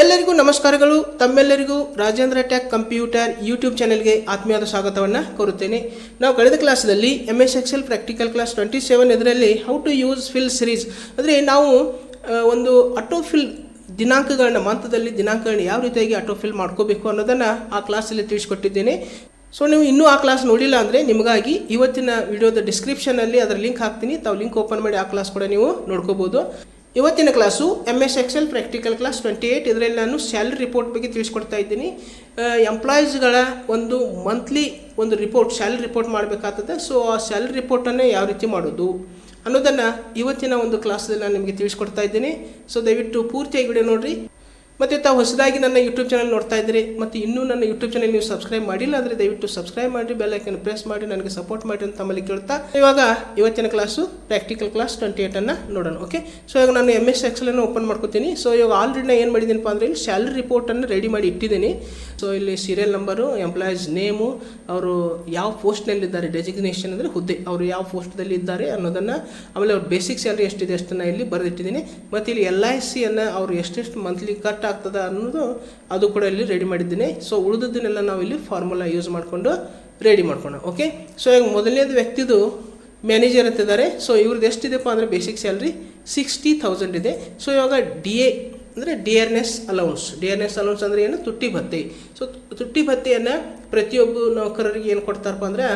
ಎಲ್ಲರಿಗೂ ನಮಸ್ಕಾರಗಳು. ತಮ್ಮೆಲ್ಲರಿಗೂ ರಾಜೇಂದ್ರ ಟೆಕ್ ಕಂಪ್ಯೂಟರ್ ಯೂಟ್ಯೂಬ್ ಚಾನೆಲ್ಗೆ ಆತ್ಮೀಯದ ಸ್ವಾಗತವನ್ನು ಕೋರುತ್ತೇನೆ. ನಾವು ಕಳೆದ ಕ್ಲಾಸ್ದಲ್ಲಿ M S Excel practical class twenty seven ಇದರಲ್ಲಿ how to use fill series ಅಂದರೆ ನಾವು ಒಂದು ಆಟೋ ಫಿಲ್ ದಿನಾಂಕಗಳನ್ನ ಮಂತದಲ್ಲಿ ದಿನಾಂಕಗಳನ್ನ ಯಾವ ರೀತಿಯಾಗಿ ಆಟೋ ಫಿಲ್ ಮಾಡ್ಕೋಬೇಕು ಅನ್ನೋದನ್ನು ಆ ಕ್ಲಾಸಲ್ಲಿ ತಿಳಿಸ್ಕೊಟ್ಟಿದ್ದೇನೆ. ಸೊ ನೀವು ಇನ್ನೂ ಆ ಕ್ಲಾಸ್ ನೋಡಿಲ್ಲ ಅಂದರೆ ನಿಮಗಾಗಿ ಇವತ್ತಿನ ವಿಡಿಯೋದ ಡಿಸ್ಕ್ರಿಪ್ಷನಲ್ಲಿ ಅದರ ಲಿಂಕ್ ಹಾಕ್ತೀನಿ. ತಾವು ಲಿಂಕ್ ಓಪನ್ ಮಾಡಿ ಆ ಕ್ಲಾಸ್ ಕೂಡ ನೀವು ನೋಡ್ಕೋಬೋದು. ಇವತ್ತಿನ class M S Excel practical class twenty eight ಇದರಲ್ಲಿ ನಾನು ಸ್ಯಾಲ್ರಿ ರಿಪೋರ್ಟ್ ಬಗ್ಗೆ ತಿಳಿಸ್ಕೊಡ್ತಾ ಇದ್ದೀನಿ. ಎಂಪ್ಲಾಯೀಸ್ಗಳ ಒಂದು ಮಂತ್ಲಿ ಒಂದು ರಿಪೋರ್ಟ್ ಸ್ಯಾಲ್ರಿ ರಿಪೋರ್ಟ್ ಮಾಡಬೇಕಾಗ್ತದೆ ಸೊ ಆ ಸ್ಯಾಲ್ರಿ ರಿಪೋರ್ಟನ್ನು ಯಾವ ರೀತಿ ಮಾಡೋದು ಅನ್ನೋದನ್ನು ಇವತ್ತಿನ ಒಂದು ಕ್ಲಾಸಲ್ಲಿ ನಾನು ನಿಮಗೆ ತಿಳಿಸ್ಕೊಡ್ತಾ ಇದ್ದೀನಿ. ಸೊ ದಯವಿಟ್ಟು ಪೂರ್ತಿಯಾಗಿ ವಿಡಿಯೋ ನೋಡಿರಿ. ಮತ್ತು ತಾವು ಹೊಸದಾಗಿ ನನ್ನ ಯೂಟ್ಯೂಬ್ ಚಾನಲ್ ನೋಡ್ತಾ ಇದ್ದೀರಿ, ಮತ್ತು ಇನ್ನೂ ನನ್ನ ಯೂಟ್ಯೂಬ್ ಚಾನಲ್ ನೀವು ಸಬ್ಸ್ಕ್ರೈಬ್ ಮಾಡಿಲ್ಲ ಅಂದರೆ ದಯವಿಟ್ಟು ಸಬ್ಸ್ಕ್ರೈಬ್ ಮಾಡಿ ಐಕನ್ ಪ್ರೆಸ್ ಮಾಡಿ, ನನಗೆ ಸಪೋರ್ಟ್ ಮಾಡಿ ಅಂತ ತಮ್ಮಲ್ಲಿ ಕೇಳ್ತಾ. ಇವಾಗ ಇವತ್ತಿನ ಕ್ಲಾಸು ಪ್ರಾಕ್ಟಿಕಲ್ ಕ್ಲಾಸ್ ಟ್ವೆಂಟಿ ಏಯ್ಟನ್ನು ನೋಡೋಣ ಓಕೆ ಸೊ ಇವಾಗ ನಾನು ಎಂ ಎಸ್ ಎಕ್ಸಲನ್ನು ಓಪನ್ ಮಾಡ್ಕೊತೀನಿ. ಸೊ ಇವಾಗ ಆಲ್ರೆಡಿ ನಾನು ಏನು ಮಾಡಿದ್ದೀನಪ್ಪ ಅಂದರೆ ಇಲ್ಲಿ ಸ್ಯಾಲ್ರಿ ರಿಪೋರ್ಟನ್ನು ರೆಡಿ ಮಾಡಿ ಇಟ್ಟಿದ್ದೀನಿ. ಸೊ ಇಲ್ಲಿ ಸೀರಿಯಲ್ ನಂಬರು ಎಂಪ್ಲಾಯೀಸ್ ನೇಮು ಅವರು ಯಾವ ಪೋಸ್ಟ್ನಲ್ಲಿದ್ದಾರೆ ಡೆಸಿಗ್ನೇಷನ್ ಅಂದರೆ ಹುದ್ದೆ, ಅವರು ಯಾವ ಪೋಸ್ಟ್ದಲ್ಲಿ ಇದ್ದಾರೆ ಅನ್ನೋದನ್ನು ಆಮೇಲೆ ಅವ್ರ ಬೇಸಿಕ್ ಸ್ಯಾಲ್ರಿ ಎಷ್ಟಿದೆ ಅಷ್ಟನ್ನು ಇಲ್ಲಿ ಬರೆದಿಟ್ಟಿದ್ದೀನಿ. ಮತ್ತು ಇಲ್ಲಿ ಎಲ್ ಐ ಸಿಯನ್ನು ಅವರು ಎಷ್ಟೆಷ್ಟು ಮಂತ್ಲಿ ಕಟ್ ಆಗ್ತದೆ ಅನ್ನೋದು ಅದು ಕೂಡ ಇಲ್ಲಿ ರೆಡಿ ಮಾಡಿದ್ದೀನಿ. ಸೊ ಉಳಿದದ್ದನ್ನೆಲ್ಲ ನಾವು ಇಲ್ಲಿ ಫಾರ್ಮುಲಾ ಯೂಸ್ ಮಾಡಿಕೊಂಡು ರೆಡಿ ಮಾಡ್ಕೊಳ್ಳೋಣ ಓಕೆ ಸೊ ಈಗ ಮೊದಲನೇದು ವ್ಯಕ್ತಿದು ಮ್ಯಾನೇಜರ್ ಅಂತಿದ್ದಾರೆ ಸೊ ಇವ್ರದ್ದು ಎಷ್ಟಿದೆಪ್ಪ ಅಂದರೆ ಬೇಸಿಕ್ ಸ್ಯಾಲ್ರಿ ಸಿಕ್ಸ್ಟಿ ತೌಸಂಡ್ ಇದೆ. ಸೊ ಇವಾಗ ಡಿ ಎ ಅಂದರೆ dearness allowance D R S allowance ಅಂದರೆ ಏನು? ತುಟ್ಟಿ ಭತ್ತೆ ಸೊ ತುಟ್ಟಿ ಭತ್ತೆಯನ್ನು ಪ್ರತಿಯೊಬ್ಬ ನೌಕರರಿಗೆ ಏನು ಕೊಡ್ತಾರಪ್ಪ ಅಂದರೆ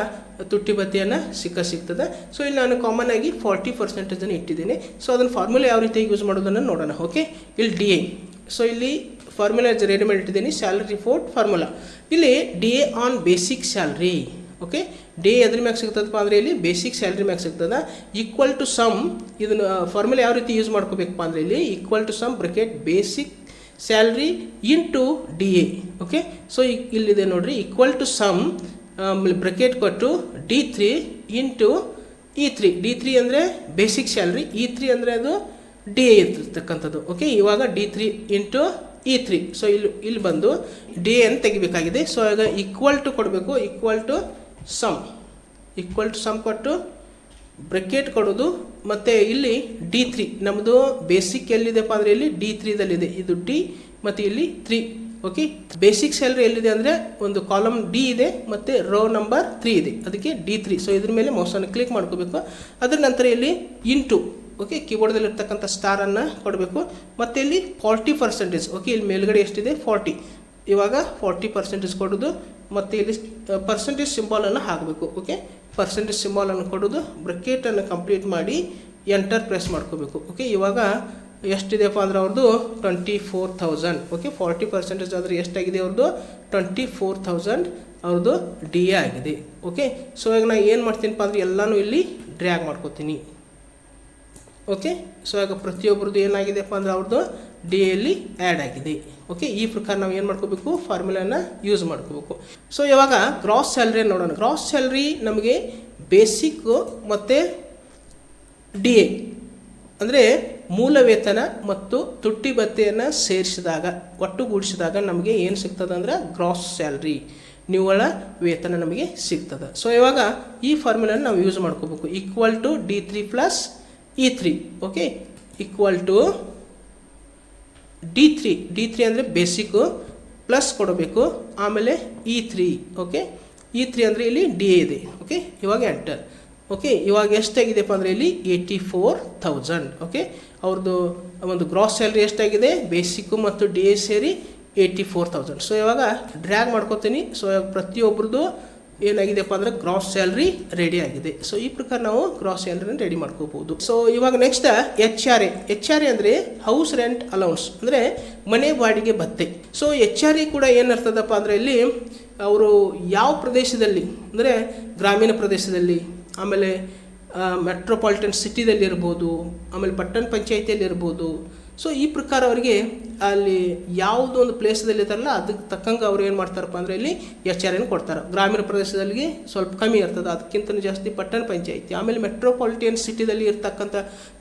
ತುಟ್ಟಿ ಭತ್ತೆಯನ್ನು ಸಿಕ್ಕ ಸಿಗ್ತದೆ. ಸೊ ಇಲ್ಲಿ ನಾನು ಕಾಮನ್ ಆಗಿ ಫಾರ್ಟಿ ಪರ್ಸೆಂಟೇಜನ್ನು ಇಟ್ಟಿದ್ದೀನಿ. ಸೊ ಅದನ್ನು ಫಾರ್ಮುಲಾ ಯಾವ ರೀತಿ ಯೂಸ್ ಮಾಡೋದನ್ನು ನೋಡೋಣ ಓಕೆ ಇಲ್ಲಿ ಡಿ ಎ ಸೊ ಇಲ್ಲಿ ಫಾರ್ಮುಲಾ ರೆಡಿ ಮಾಡಿ ಇಟ್ಟಿದ್ದೀನಿ ಸ್ಯಾಲ್ರಿ ರಿಪೋರ್ಟ್ ಫಾರ್ಮುಲಾ ಇಲ್ಲಿ D A on basic salary okay day ಎದ್ರ ಮ್ಯಾಗ ಸಿಗ್ತದಪ್ಪ ಅಂದರೆ ಇಲ್ಲಿ ಬೇಸಿಕ್ ಸ್ಯಾಲ್ರಿ ಮ್ಯಾಗ ಸಿಗ್ತದ. ಈಕ್ವಲ್ ಟು ಸಮ್ ಇದನ್ನು ಫಾರ್ಮುಲಾ ಯಾವ ರೀತಿ ಯೂಸ್ ಮಾಡ್ಕೋಬೇಕಪ್ಪ ಅಂದರೆ ಇಲ್ಲಿ equal to sum bracket basic salary into D A okay so ಇಲ್ಲಿದೆ ನೋಡಿರಿ ಈಕ್ವಲ್ ಟು ಸಮ್ ಬ್ರಕೆಟ್ ಕೊಟ್ಟು D three into E three D three ಅಂದರೆ ಬೇಸಿಕ್ ಸ್ಯಾಲ್ರಿ ಇ ತ್ರೀ ಅಂದರೆ ಅದು ಡಿ ಎ ಇರ್ತಕ್ಕಂಥದ್ದು ಓಕೆ ಇವಾಗ D three into E three so ಇಲ್ಲಿ ಇಲ್ಲಿ ಬಂದು ಡಿ ಎನ್ ತೆಗಿಬೇಕಾಗಿದೆ. ಸೊ ಇವಾಗ ಈಕ್ವಲ್ ಟು ಕೊಡಬೇಕು equal to sum equal to sum ಕೊಟ್ಟು ಬ್ರೆಕೆಟ್ ಕೊಡೋದು. ಮತ್ತು ಇಲ್ಲಿ ಡಿ ತ್ರೀ ನಮ್ಮದು ಬೇಸಿಕ್ ಎಲ್ಲಿದೆಪ್ಪ ಅಂದರೆ ಇಲ್ಲಿ ಡಿ ತ್ರೀದಲ್ಲಿದೆ ಇದು ಡಿ ಮತ್ತು ಇಲ್ಲಿ ತ್ರೀ ಓಕೆ ಬೇಸಿಕ್ ಸ್ಯಾಲ್ರಿ ಎಲ್ಲಿದೆ ಅಂದರೆ ಒಂದು ಕಾಲಮ್ ಡಿ ಇದೆ, ಮತ್ತು ರೋ ನಂಬರ್ ತ್ರೀ ಇದೆ. ಅದಕ್ಕೆ ಡಿ ತ್ರೀ ಸೊ ಇದ್ರ ಮೇಲೆ ಮೌಸನ್ನು ಕ್ಲಿಕ್ ಮಾಡ್ಕೋಬೇಕು. ಅದರ ನಂತರ ಇಲ್ಲಿ ಇಂಟು ಓಕೆ ಕೀಬೋರ್ಡ್ದಲ್ಲಿ ಇರ್ತಕ್ಕಂಥ ಸ್ಟಾರನ್ನು ಕೊಡಬೇಕು. ಮತ್ತು ಇಲ್ಲಿ ಫಾರ್ಟಿ ಪರ್ಸೆಂಟೇಜ್ ಓಕೆ ಇಲ್ಲಿ ಮೇಲ್ಗಡೆ ಎಷ್ಟಿದೆ? ಫಾರ್ಟಿ ಇವಾಗ ಫಾರ್ಟಿ ಪರ್ಸೆಂಟೇಜ್ ಕೊಡೋದು, ಮತ್ತು ಇಲ್ಲಿ ಪರ್ಸೆಂಟೇಜ್ ಸಿಂಬಾಲನ್ನು ಹಾಕಬೇಕು ಓಕೆ ಪರ್ಸೆಂಟೇಜ್ ಸಿಂಬಾಲನ್ನು ಕೊಡೋದು ಬ್ರಕೆಟನ್ನು ಕಂಪ್ಲೀಟ್ ಮಾಡಿ ಎಂಟರ್ ಪ್ರೆಸ್ ಮಾಡ್ಕೋಬೇಕು ಓಕೆ ಇವಾಗ ಎಷ್ಟಿದೆಪ್ಪ ಅಂದ್ರೆ ಅವ್ರದ್ದು twenty four thousand okay forty percentage ಆದರೆ ಎಷ್ಟಾಗಿದೆ ಅವ್ರದ್ದು ಟ್ವೆಂಟಿ ಫೋರ್ ಥೌಸಂಡ್ ಅವ್ರದ್ದು ಡಿ ಎ ಆಗಿದೆ ಓಕೆ ಸೊ ಈಗ ನಾನು ಏನು ಮಾಡ್ತೀನಪ್ಪ ಅಂದರೆ ಎಲ್ಲನೂ ಇಲ್ಲಿ ಡ್ರ್ಯಾಗ್ ಮಾಡ್ಕೋತೀನಿ. ಓಕೆ ಸೊ ಆಗ ಪ್ರತಿಯೊಬ್ಬರದ್ದು ಏನಾಗಿದೆಪ್ಪ ಅಂದರೆ ಅವ್ರದ್ದು ಡಿ ಎಲ್ಲಿ ಆ್ಯಡ್ ಆಗಿದೆ. ಓಕೆ ಈ ಪ್ರಕಾರ ನಾವು ಏನು ಮಾಡ್ಕೋಬೇಕು? ಫಾರ್ಮುಲಾನ ಯೂಸ್ ಮಾಡ್ಕೋಬೇಕು. ಸೊ ಇವಾಗ ಗ್ರಾಸ್ ಸ್ಯಾಲ್ರಿ ನೋಡೋಣ. ಗ್ರಾಸ್ ಸ್ಯಾಲ್ರಿ ನಮಗೆ ಬೇಸಿಕ್ಕು ಮತ್ತು ಡಿ ಎ ಅಂದರೆ ಮೂಲ ವೇತನ ಮತ್ತು ತುಟ್ಟಿ ಭತ್ತೆಯನ್ನು ಸೇರಿಸಿದಾಗ, ಒಟ್ಟುಗೂಡಿಸಿದಾಗ ನಮಗೆ ಏನು ಸಿಗ್ತದೆ ಅಂದರೆ ಗ್ರಾಸ್ ಸ್ಯಾಲ್ರಿ ನಿವ್ವಳ ವೇತನ ನಮಗೆ ಸಿಗ್ತದೆ. ಸೊ ಇವಾಗ ಈ ಫಾರ್ಮುಲಾನ ನಾವು ಯೂಸ್ ಮಾಡ್ಕೋಬೇಕು. Equal to D three plus E three okay equal to D three D three ಅಂದರೆ ಬೇಸಿಕ್ಕು ಪ್ಲಸ್ ಕೊಡಬೇಕು. ಆಮೇಲೆ E three okay E three ಅಂದರೆ ಇಲ್ಲಿ ಡಿ ಎ ಇದೆ ಓಕೆ ಇವಾಗ ಎಂಟರ್ ಓಕೆ ಇವಾಗ ಎಷ್ಟಾಗಿದೆಪ್ಪ ಅಂದರೆ ಇಲ್ಲಿ ಏಯ್ಟಿ ಫೋರ್ ಥೌಸಂಡ್ ಓಕೆ ಅವ್ರದ್ದು ಒಂದು ಗ್ರಾಸ್ ಸ್ಯಾಲ್ರಿ ಎಷ್ಟಾಗಿದೆ? ಬೇಸಿಕ್ಕು ಮತ್ತು ಡಿ ಎ ಸೇರಿ ಏಯ್ಟಿ ಫೋರ್ ಥೌಸಂಡ್ ಸೊ ಇವಾಗ ಡ್ರ್ಯಾಗ್ ಮಾಡ್ಕೋತೀನಿ. ಸೊ ಇವಾಗ ಏನಾಗಿದೆಪ್ಪ ಅಂದರೆ ಗ್ರಾಸ್ ಸ್ಯಾಲ್ರಿ ರೆಡಿ ಆಗಿದೆ. ಸೊ ಈ ಪ್ರಕಾರ ನಾವು ಗ್ರಾಸ್ ಸ್ಯಾಲ್ರಿನ ರೆಡಿ ಮಾಡ್ಕೋಬಹುದು. ಸೊ ಇವಾಗ next H R A H R A ಅಂದರೆ ಹೌಸ್ ರೆಂಟ್ ಅಲೌನ್ಸ್ ಅಂದರೆ ಮನೆ ಬಾಡಿಗೆ ಭತ್ತೆ. ಸೊ ಎಚ್ ಆರ್ ಎ ಕೂಡ ಏನಿರ್ತದಪ್ಪ ಅಂದರೆ ಇಲ್ಲಿ ಅವರು ಯಾವ ಪ್ರದೇಶದಲ್ಲಿ, ಅಂದರೆ ಗ್ರಾಮೀಣ ಪ್ರದೇಶದಲ್ಲಿ, ಆಮೇಲೆ ಮೆಟ್ರೋಪಾಲಿಟನ್ ಸಿಟಿದಲ್ಲಿ ಇರ್ಬೋದು ಆಮೇಲೆ ಪಟ್ಟಣ ಪಂಚಾಯಿತಿಯಲ್ಲಿ ಇರ್ಬೋದು ಸೊ ಈ ಪ್ರಕಾರ ಅವರಿಗೆ ಅಲ್ಲಿ ಯಾವುದೋ ಒಂದು ಪ್ಲೇಸದಲ್ಲಿ ಇರ್ತಾರಲ್ಲ ಅದಕ್ಕೆ ತಕ್ಕಂಗೆ ಅವ್ರು ಏನು ಮಾಡ್ತಾರಪ್ಪ ಅಂದರೆ ಇಲ್ಲಿ ಎಚ್ ಆರ್ ಎನ್ ಕೊಡ್ತಾರೆ. ಗ್ರಾಮೀಣ ಪ್ರದೇಶದಲ್ಲಿ ಸ್ವಲ್ಪ ಕಮ್ಮಿ ಇರ್ತದೆ ಅದಕ್ಕಿಂತ ಜಾಸ್ತಿ ಪಟ್ಟಣ ಪಂಚಾಯಿತಿ. ಆಮೇಲೆ ಮೆಟ್ರೋಪಾಲಿಟಿಯನ್ ಸಿಟಿದಲ್ಲಿ ಇರ್ತಕ್ಕಂಥ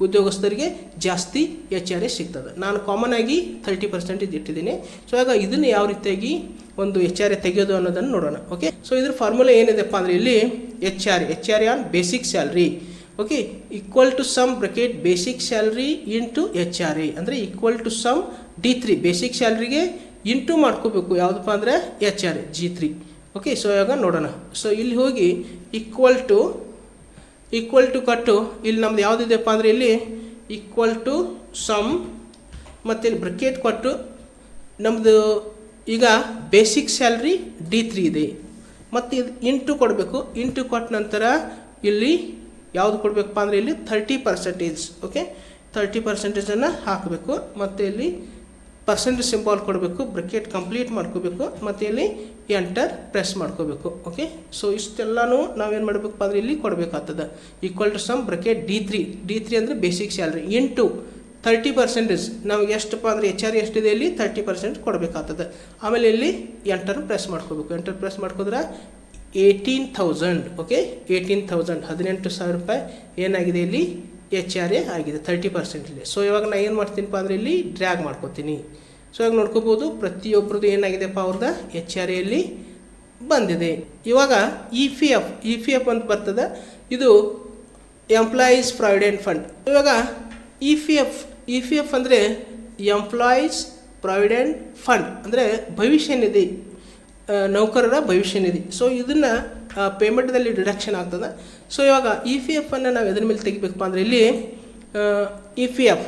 ಉದ್ಯೋಗಸ್ಥರಿಗೆ ಜಾಸ್ತಿ ಎಚ್ ಆರ್ ಎ ಸಿಗ್ತದೆ. ನಾನು ಕಾಮನ್ ಆಗಿ ತರ್ಟಿ ಪರ್ಸೆಂಟೇಜ್ ಇಟ್ಟಿದ್ದೀನಿ. ಸೊ ಆಗ ಇದನ್ನು ಯಾವ ರೀತಿಯಾಗಿ ಒಂದು ಎಚ್ ಆರ್ ಎ ತೆಗೆಯೋದು ಅನ್ನೋದನ್ನು ನೋಡೋಣ. ಓಕೆ ಸೊ ಇದ್ರ ಫಾರ್ಮುಲಾ ಏನಿದೆಪ್ಪ ಅಂದರೆ ಇಲ್ಲಿ H R H R on basic salary okay equal to sum bracket basic salary into H R A ಅಂದರೆ equal to sum D three basic ಸ್ಯಾಲ್ರಿಗೆ into ಮಾಡ್ಕೋಬೇಕು. ಯಾವುದಪ್ಪ ಅಂದರೆ H R G three okay so ಇವಾಗ ನೋಡೋಣ. So ಇಲ್ಲಿ ಹೋಗಿ equal to equal to ಕಟ್ಟು. ಇಲ್ಲಿ ನಮ್ದು ಯಾವುದಿದೆಪ್ಪ ಅಂದರೆ ಇಲ್ಲಿ ಈಕ್ವಲ್ ಟು ಸಮ್ ಮತ್ತು ಇಲ್ಲಿ ಬ್ರಕೆಟ್ ಕೊಟ್ಟು ನಮ್ಮದು ಈಗ ಬೇಸಿಕ್ ಸ್ಯಾಲ್ರಿ ಡಿ ತ್ರೀ ಇದೆ. ಮತ್ತು ಇದು ಇಂಟು ಕೊಡಬೇಕು. ಇಂಟು ಕೊಟ್ಟ ನಂತರ ಇಲ್ಲಿ ಯಾವುದು ಕೊಡಬೇಕಪ್ಪ ಅಂದರೆ ಇಲ್ಲಿ ಥರ್ಟಿ ಪರ್ಸೆಂಟೇಜ್ ಓಕೆ ತರ್ಟಿ ಪರ್ಸೆಂಟೇಜನ್ನು ಹಾಕಬೇಕು. ಮತ್ತು ಇಲ್ಲಿ ಪರ್ಸೆಂಟ್ ಸಿಂಬಾಲ್ ಕೊಡಬೇಕು ಬ್ರಕೆಟ್ ಕಂಪ್ಲೀಟ್ ಮಾಡ್ಕೋಬೇಕು. ಮತ್ತು ಇಲ್ಲಿ ಎಂಟರ್ ಪ್ರೆಸ್ ಮಾಡ್ಕೋಬೇಕು ಓಕೆ ಸೊ ಇಷ್ಟೆಲ್ಲನೂ ನಾವೇನು ಮಾಡಬೇಕಪ್ಪ ಅಂದರೆ ಇಲ್ಲಿ ಕೊಡಬೇಕಾಗ್ತದೆ. Equal to sum bracket D three D three ಅಂದರೆ basic salary into thirty percentage ನಮಗೆ ಎಷ್ಟಪ್ಪ ಅಂದರೆ ಎಚ್ ಆರ್ ಎಷ್ಟಿದೆ ಇಲ್ಲಿ? ತರ್ಟಿ ಪರ್ಸೆಂಟ್ ಕೊಡಬೇಕಾಗ್ತದೆ. ಆಮೇಲೆ ಇಲ್ಲಿ ಎಂಟರ್ ಪ್ರೆಸ್ ಮಾಡ್ಕೋಬೇಕು. Enter press ಮಾಡ್ಕೋದ್ರೆ eighteen thousand okay eighteen thousand ಹದಿನೆಂಟು ಸಾವಿರ ರೂಪಾಯಿ ಏನಾಗಿದೆ ಇಲ್ಲಿ? ಎಚ್ ಆರ್ ಎ ಆಗಿದೆ ತರ್ಟಿ ಪರ್ಸೆಂಟ್ ಇಲ್ಲಿ. ಸೊ ಇವಾಗ ನಾನು ಏನು ಮಾಡ್ತೀನಪ್ಪ ಅಂದರೆ ಇಲ್ಲಿ ಡ್ರ್ಯಾಗ್ ಮಾಡ್ಕೋತೀನಿ. ಸೊ ಇವಾಗ ನೋಡ್ಕೋಬೋದು ಪ್ರತಿಯೊಬ್ಬರದ್ದು ಏನಾಗಿದೆಪ್ಪ ಅವ್ರದ್ದು ಎಚ್ ಆರ್ ಎಲ್ಲಿ ಬಂದಿದೆ. ಇವಾಗ E P F, E P F ಅಂತ ಬರ್ತದೆ. ಇದು ಎಂಪ್ಲಾಯೀಸ್ ಪ್ರಾವಿಡೆಂಟ್ ಫಂಡ್ ಇವಾಗ E P F, E P F ಅಂದರೆ ಎಂಪ್ಲಾಯೀಸ್ ಪ್ರಾವಿಡೆಂಟ್ ಫಂಡ್ ಅಂದರೆ ಭವಿಷ್ಯ ನಿಧಿ ನೌಕರರ ಭವಿಷ್ಯ ನಿಧಿ. ಸೊ ಇದನ್ನು ಪೇಮೆಂಟ್ದಲ್ಲಿ ಡಿಡಕ್ಷನ್ ಆಗ್ತದೆ. ಸೊ ಇವಾಗ ಇ ಪಿ ಎಫನ್ನು ನಾವು ಎದ್ರ ಮೇಲೆ ತೆಗಿಬೇಕಪ್ಪ ಅಂದರೆ ಇಲ್ಲಿ E P F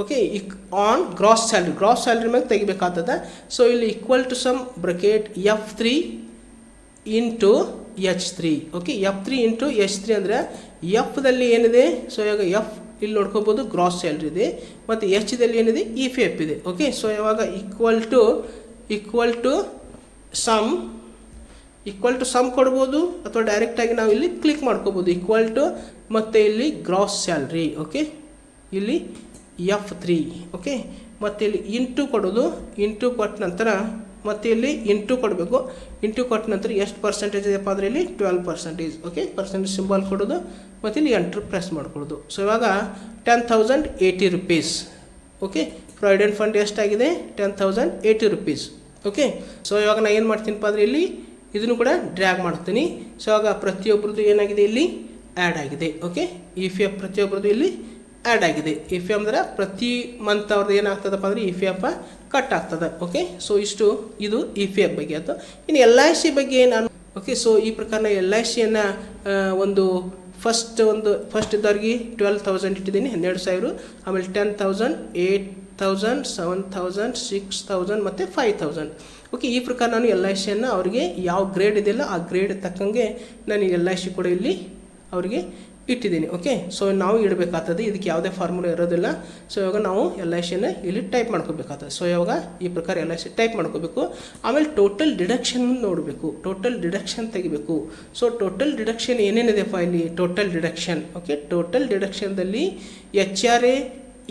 okay ಇಕ್ on gross salary gross salary ಮೇಲೆ ತೆಗಿಬೇಕಾಗ್ತದೆ. ಸೊ ಇಲ್ಲಿ equal to sum bracket F three into H three okay F three into H three ಅಂದರೆ ಎಫ್ದಲ್ಲಿ ಏನಿದೆ? ಸೊ ಇವಾಗ ಎಫ್ ಇಲ್ಲಿ ನೋಡ್ಕೋಬೋದು ಗ್ರಾಸ್ ಸ್ಯಾಲ್ರಿ ಇದೆ. ಮತ್ತು ಎಚ್ದಲ್ಲಿ ಏನಿದೆ? ಇ ಪಿ ಎಫ್ ಇದೆ ಓಕೆ ಸೊ ಇವಾಗ equal to equal to sum equal to sum ಕೊಡ್ಬೋದು ಅಥವಾ ಡೈರೆಕ್ಟಾಗಿ ನಾವು ಇಲ್ಲಿ ಕ್ಲಿಕ್ ಮಾಡ್ಕೋಬೋದು. ಈಕ್ವಲ್ ಟು ಮತ್ತು ಇಲ್ಲಿ ಗ್ರಾಸ್ ಸ್ಯಾಲ್ರಿ ಓಕೆ ಇಲ್ಲಿ ಎಫ್ ತ್ರೀ ಓಕೆ ಮತ್ತು ಇಲ್ಲಿ ಇಂಟು ಕೊಡೋದು. ಇಂಟು ಕೊಟ್ಟ ನಂತರ ಮತ್ತು ಇಲ್ಲಿ ಇಂಟು ಕೊಡಬೇಕು. ಇಂಟು ಕೊಟ್ಟ ನಂತರ ಎಷ್ಟು ಪರ್ಸೆಂಟೇಜ್ ಇದೆಯಪ್ಪ ಅಂದರೆ ಇಲ್ಲಿ twelve percentage okay percentage symbol ಕೊಡೋದು. ಮತ್ತು ಇಲ್ಲಿ ಎಂಟ್ರ್ ಪ್ರೆಸ್ ಮಾಡ್ಕೊಳ್ಳೋದು. ಸೊ ಇವಾಗ ten thousand eighty rupees okay provident fund ಎಷ್ಟಾಗಿದೆ? Ten thousand eighty rupees okay so ಇವಾಗ ನಾನು ಏನು ಮಾಡ್ತೀನಪ್ಪ ಅಂದರೆ ಇಲ್ಲಿ ಇದನ್ನು ಕೂಡ ಡ್ರ್ಯಾಗ್ ಮಾಡ್ತೀನಿ. ಸೊ ಆಗ ಪ್ರತಿಯೊಬ್ಬರದ್ದು ಏನಾಗಿದೆ ಇಲ್ಲಿ? ಆ್ಯಡ್ ಆಗಿದೆ. ಓಕೆ ಇ ಎಫ್ ಪ್ರತಿಯೊಬ್ಬರದ್ದು ಇಲ್ಲಿ ಆ್ಯಡ್ ಆಗಿದೆ. ಇ ಎಫ್ ಅಂದ್ರೆ ಪ್ರತಿ ಮಂತ್ ಅವ್ರದ್ದು ಏನಾಗ್ತದಪ್ಪ ಅಂದರೆ ಇ ಎಫ್ ಕಟ್ ಆಗ್ತದೆ. ಓಕೆ ಸೊ ಇಷ್ಟು ಇದು ಇ ಪಿ ಎಫ್ ಬಗ್ಗೆ ಆಯಿತು. ಇನ್ನು ಎಲ್ ಐ ಸಿ ಬಗ್ಗೆ ನಾನು ಓಕೆ ಸೊ ಈ ಪ್ರಕಾರ ಎಲ್ ಐ ಸಿಯನ್ನು ಒಂದು ಫಸ್ಟ್ ಒಂದು ಫಸ್ಟ್ ಇದ್ದವ್ರಿಗೆ ಟ್ವೆಲ್ ತೌಸಂಡ್ ಇಟ್ಟಿದ್ದೀನಿ, ಹನ್ನೆರಡು ಸಾವಿರ. ಆಮೇಲೆ ten thousand eight thousand seven thousand six thousand ಮತ್ತು ಫೈವ್ ತೌಸಂಡ್ ಓಕೆ ಈ ಪ್ರಕಾರ ನಾನು ಎಲ್ ಐ ಸಿಯನ್ನು ಅವರಿಗೆ ಯಾವ ಗ್ರೇಡ್ ಇದೆಯಲ್ಲ ಆ ಗ್ರೇಡ್ ತಕ್ಕಂಗೆ ನಾನು ಎಲ್ ಐ ಸಿ ಕೂಡ ಇಲ್ಲಿ ಅವರಿಗೆ ಇಟ್ಟಿದ್ದೀನಿ. ಓಕೆ ಸೊ ನಾವು ಇಡಬೇಕಾಗ್ತದೆ. ಇದಕ್ಕೆ ಯಾವುದೇ ಫಾರ್ಮುಲಾ ಇರೋದಿಲ್ಲ. ಸೊ ಇವಾಗ ನಾವು ಎಲ್ ಐ ಸಿಯನ್ನು ಇಲ್ಲಿ ಟೈಪ್ ಮಾಡ್ಕೋಬೇಕಾಗ್ತದೆ. ಸೊ ಇವಾಗ ಈ ಪ್ರಕಾರ ಎಲ್ ಐ ಸಿ ಟೈಪ್ ಮಾಡ್ಕೋಬೇಕು. ಆಮೇಲೆ ಟೋಟಲ್ ಡಿಡಕ್ಷನ್ ನೋಡಬೇಕು. ಟೋಟಲ್ ಡಿಡಕ್ಷನ್ ತೆಗಿಬೇಕು. ಸೊ ಟೋಟಲ್ ಡಿಡಕ್ಷನ್ ಏನೇನಿದೆಪ್ಪ ಇಲ್ಲಿ total deduction okay total ಡಿಡಕ್ಷನ್ದಲ್ಲಿ H R A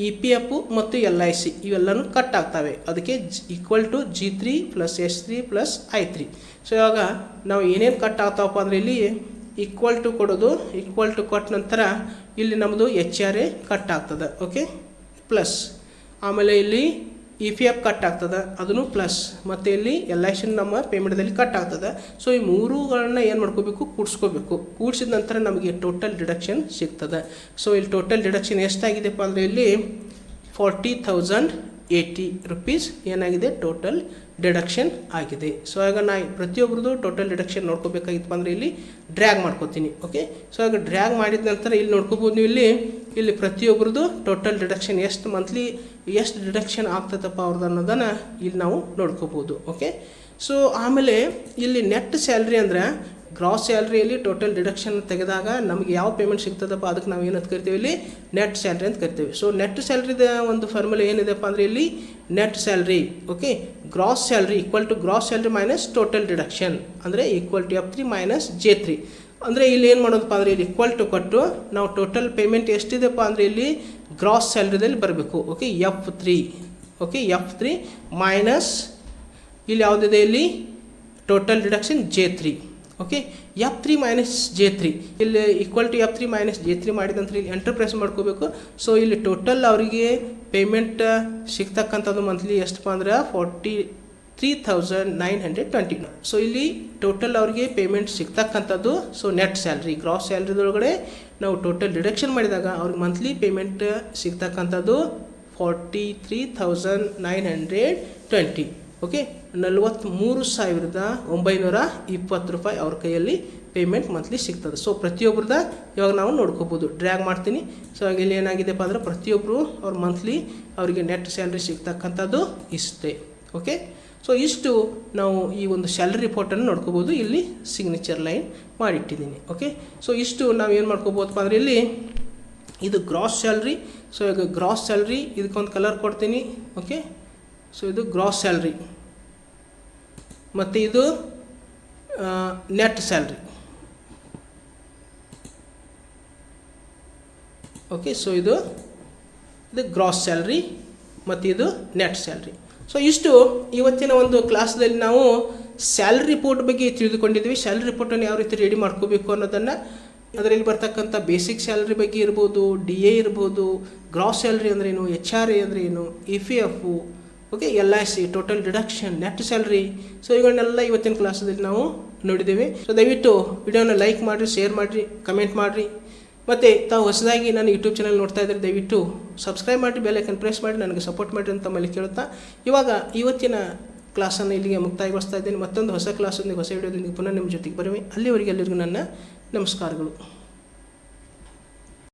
E P F ಮತ್ತು ಎಲ್ ಐ ಸಿ ಇವೆಲ್ಲನೂ ಕಟ್ ಆಗ್ತವೆ. ಅದಕ್ಕೆ equal to G three plus S three plus I three so ಇವಾಗ ನಾವು ಏನೇನು ಕಟ್ ಆಗ್ತಾವಪ್ಪ ಅಂದರೆ ಇಲ್ಲಿ ಈಕ್ವಲ್ ಟು ಕೊಡೋದು ಈಕ್ವಲ್ ಟು ಕೊಟ್ಟ ನಂತರ ಇಲ್ಲಿ ನಮ್ಮದು ಎಚ್ ಆರ್ ಎ ಕಟ್ ಆಗ್ತದೆ ಓಕೆ ಪ್ಲಸ್ ಆಮೇಲೆ ಇಲ್ಲಿ ಇ ಪಿ ಎಫ್ ಕಟ್ ಆಗ್ತದೆ, ಅದನ್ನು ಪ್ಲಸ್ ಮತ್ತು ಇಲ್ಲಿ ಎಲ್ ಐ ಸಿನ್ ನಮ್ಮ ಪೇಮೆಂಟ್ದಲ್ಲಿ ಕಟ್ ಆಗ್ತದೆ. ಸೊ ಈ ಮೂರುಗಳನ್ನ ಏನು ಮಾಡ್ಕೋಬೇಕು? ಕೂಡಿಸ್ಕೋಬೇಕು. ಕೂಡಿಸಿದ ನಂತರ ನಮಗೆ ಟೋಟಲ್ ಡಿಡಕ್ಷನ್ ಸಿಗ್ತದೆ. ಸೊ ಇಲ್ಲಿ ಟೋಟಲ್ ಡಿಡಕ್ಷನ್ ಎಷ್ಟಾಗಿದೆಪ್ಪ ಅಂದರೆ ಇಲ್ಲಿ ಫಾರ್ಟಿ ಥೌಸಂಡ್ ಏಯ್ಟಿ ರುಪೀಸ್ ಏನಾಗಿದೆ? ಟೋಟಲ್ ಡಿಡಕ್ಷನ್ ಆಗಿದೆ. ಸೊ ಆಗ ನಾ ಪ್ರತಿಯೊಬ್ಬರದು ಟೋಟಲ್ ಡಿಡಕ್ಷನ್ ನೋಡ್ಕೋಬೇಕಾಗಿತ್ತು ಅಂದರೆ ಇಲ್ಲಿ ಡ್ರ್ಯಾಗ್ ಮಾಡ್ಕೋತೀನಿ ಓಕೆ ಸೊ ಆಗ ಡ್ರ್ಯಾಗ್ ಮಾಡಿದ ನಂತರ ಇಲ್ಲಿ ನೋಡ್ಕೋಬೋದು ನೀವು ಇಲ್ಲಿ ಇಲ್ಲಿ ಪ್ರತಿಯೊಬ್ಬರದು ಟೋಟಲ್ ಡಿಡಕ್ಷನ್ ಎಷ್ಟು ಮಂತ್ಲಿ ಎಷ್ಟು ಡಿಡಕ್ಷನ್ ಆಗ್ತದಪ್ಪ ಅವ್ರದ್ದು ಅನ್ನೋದನ್ನು ಇಲ್ಲಿ ನಾವು ನೋಡ್ಕೋಬೋದು ಓಕೆ ಸೊ ಆಮೇಲೆ ಇಲ್ಲಿ ನೆಟ್ ಸ್ಯಾಲ್ರಿ ಅಂದರೆ ಗ್ರಾಸ್ ಸ್ಯಾಲ್ರಿಯಲ್ಲಿ ಟೋಟಲ್ ಡಿಡಕ್ಷನ್ ತೆಗೆದಾಗ ನಮಗೆ ಯಾವ ಪೇಮೆಂಟ್ ಸಿಗ್ತದಪ್ಪ ಅದಕ್ಕೆ ನಾವು ಏನಂತ ಕರಿತೀವಿ? ಇಲ್ಲಿ ನೆಟ್ ಸ್ಯಾಲ್ರಿ ಅಂತ ಕರಿತೀವಿ. ಸೊ ನೆಟ್ ಸ್ಯಾಲ್ರಿದ ಒಂದು ಫಾರ್ಮುಲಾ ಏನಿದೆಪ್ಪ ಅಂದರೆ ಇಲ್ಲಿ net salary okay gross salary equal to gross salary minus total deduction ಅಂದರೆ equal to F three minus J three ಅಂದರೆ ಇಲ್ಲಿ ಏನು ಮಾಡೋದಪ್ಪ ಅಂದರೆ ಇಲ್ಲಿ ಈಕ್ವಲ್ ಟು ಕೊಟ್ಟು ನಾವು ಟೋಟಲ್ ಪೇಮೆಂಟ್ ಎಷ್ಟಿದೆಪ್ಪ ಅಂದರೆ ಇಲ್ಲಿ ಗ್ರಾಸ್ ಸ್ಯಾಲ್ರಿದಲ್ಲಿ ಬರಬೇಕು okay F three okay F three minus ಇಲ್ಲಿ ಯಾವುದಿದೆ ಇಲ್ಲಿ? Total deduction J three okay F three minus J three ಇಲ್ಲಿ equal to F three minus J three ಮಾಡಿದ ನಂತರ ಇಲ್ಲಿ ಎಂಟರ್ ಪ್ರೆಸ್ ಮಾಡ್ಕೋಬೇಕು. ಸೊ ಇಲ್ಲಿ ಟೋಟಲ್ ಅವರಿಗೆ ಪೇಮೆಂಟ್ ಸಿಗ್ತಕ್ಕಂಥದ್ದು ಮಂತ್ಲಿ ಎಷ್ಟಪ್ಪ ಅಂದ್ರೆ forty three thousand nine hundred twenty so ಇಲ್ಲಿ ಟೋಟಲ್ ಅವರಿಗೆ ಪೇಮೆಂಟ್ ಸಿಗ್ತಕ್ಕಂಥದ್ದು ಸೊ ನೆಟ್ ಸ್ಯಾಲ್ರಿ ಗ್ರಾಸ್ ಸ್ಯಾಲ್ರಿದೊಳಗಡೆ ನಾವು ಟೋಟಲ್ ಡಿಡಕ್ಷನ್ ಮಾಡಿದಾಗ ಅವ್ರಿಗೆ monthly payment ಸಿಗ್ತಕ್ಕಂಥದ್ದು forty three thousand nine hundred twenty okay ನಲವತ್ತ್ಮೂರು ಸಾವಿರದ ಒಂಬೈನೂರ ಇಪ್ಪತ್ತು ರೂಪಾಯಿ ಅವ್ರ ಕೈಯಲ್ಲಿ ಪೇಮೆಂಟ್ ಮಂತ್ಲಿ ಸಿಗ್ತದೆ. ಸೊ ಪ್ರತಿಯೊಬ್ರದ ಇವಾಗ ನಾವು ನೋಡ್ಕೋಬೋದು. ಡ್ರ್ಯಾಗ್ ಮಾಡ್ತೀನಿ. ಸೊ ಇಲ್ಲಿ ಏನಾಗಿದೆಪ್ಪ ಅಂದ್ರೆ ಪ್ರತಿಯೊಬ್ಬರು ಅವ್ರ ಮಂತ್ಲಿ ಅವರಿಗೆ ನೆಟ್ ಸ್ಯಾಲ್ರಿ ಸಿಗ್ತಕ್ಕಂಥದ್ದು ಇಷ್ಟೇ. ಓಕೆ ಸೊ ಇಷ್ಟು ನಾವು ಈ ಒಂದು ಸ್ಯಾಲ್ರಿ ರಿಪೋರ್ಟನ್ನು ನೋಡ್ಕೋಬೋದು. ಇಲ್ಲಿ ಸಿಗ್ನೇಚರ್ ಲೈನ್ ಮಾಡಿಟ್ಟಿದ್ದೀನಿ. ಓಕೆ ಸೊ ಇಷ್ಟು ನಾವು ಏನು ಮಾಡ್ಕೋಬೋದಪ್ಪ ಅಂದರೆ ಇಲ್ಲಿ ಇದು ಗ್ರಾಸ್ ಸ್ಯಾಲ್ರಿ ಸೊ ಈಗ ಗ್ರಾಸ್ ಸ್ಯಾಲ್ರಿ ಇದಕ್ಕೊಂದು ಕಲರ್ ಕೊಡ್ತೀನಿ. ಓಕೆ ಸೊ ಇದು ಗ್ರಾಸ್ ಸ್ಯಾಲ್ರಿ ಮತ್ತು ಇದು ನೆಟ್ ಸ್ಯಾಲ್ರಿ ಓಕೆ ಸೊ ಇದು ಇದು ಗ್ರಾಸ್ ಸ್ಯಾಲ್ರಿ ಮತ್ತು ಇದು ನೆಟ್ ಸ್ಯಾಲ್ರಿ ಸೊ ಇಷ್ಟು ಇವತ್ತಿನ ಒಂದು ಕ್ಲಾಸ್ದಲ್ಲಿ ನಾವು ಸ್ಯಾಲ್ರಿ ರಿಪೋರ್ಟ್ ಬಗ್ಗೆ ತಿಳಿದುಕೊಂಡಿದ್ವಿ ಸ್ಯಾಲ್ರಿ ರಿಪೋರ್ಟನ್ನು ಯಾವ ರೀತಿ ರೆಡಿ ಮಾಡ್ಕೋಬೇಕು ಅನ್ನೋದನ್ನು ಅದರಲ್ಲಿ ಬರ್ತಕ್ಕಂಥ ಬೇಸಿಕ್ ಸ್ಯಾಲ್ರಿ ಬಗ್ಗೆ ಇರ್ಬೋದು ಡಿ ಎ ಇರ್ಬೋದು ಗ್ರಾಸ್ ಸ್ಯಾಲ್ರಿ ಅಂದ್ರೇನು ಎಚ್ ಆರ್ ಎ ಅಂದ್ರೇನು E P F okay L I C total deduction net salary so ಇವುಗಳನ್ನೆಲ್ಲ ಇವತ್ತಿನ ಕ್ಲಾಸಲ್ಲಿ ನಾವು ನೋಡಿದ್ದೇವೆ. ಸೊ ದಯವಿಟ್ಟು ವಿಡಿಯೋನ ಲೈಕ್ ಮಾಡಿರಿ ಶೇರ್ ಮಾಡಿರಿ ಕಮೆಂಟ್ ಮಾಡಿರಿ. ಮತ್ತು ತಾವು ಹೊಸದಾಗಿ ನಾನು ಯೂಟ್ಯೂಬ್ ಚಾನಲ್ ನೋಡ್ತಾ ಇದ್ದರೆ ದಯವಿಟ್ಟು ಸಬ್ಸ್ಕ್ರೈಬ್ ಮಾಡಿ ಬೆಲ್ಲೈಕನ್ ಪ್ರೆಸ್ ಮಾಡಿ ನನಗೆ ಸಪೋರ್ಟ್ ಮಾಡಿರಿ ಅಂತ ತಮ್ಮಲ್ಲಿ ಕೇಳುತ್ತಾ. ಇವಾಗ ಇವತ್ತಿನ ಕ್ಲಾಸನ್ನು ಇಲ್ಲಿಗೆ ಮುಕ್ತಾಯಗೊಳಿಸ್ತಾ ಇದ್ದೇನೆ. ಮತ್ತೊಂದು ಹೊಸ ಕ್ಲಾಸೊಂದಿಗೆ ಹೊಸ ವಿಡಿಯೋದೊಂದಿಗೆ ಪುನಃ ನಿಮ್ಮ ಜೊತೆಗೆ ಬರುವೆ. ಅಲ್ಲಿವರೆಗೆ ಎಲ್ಲರಿಗೂ ನನ್ನ ನಮಸ್ಕಾರಗಳು.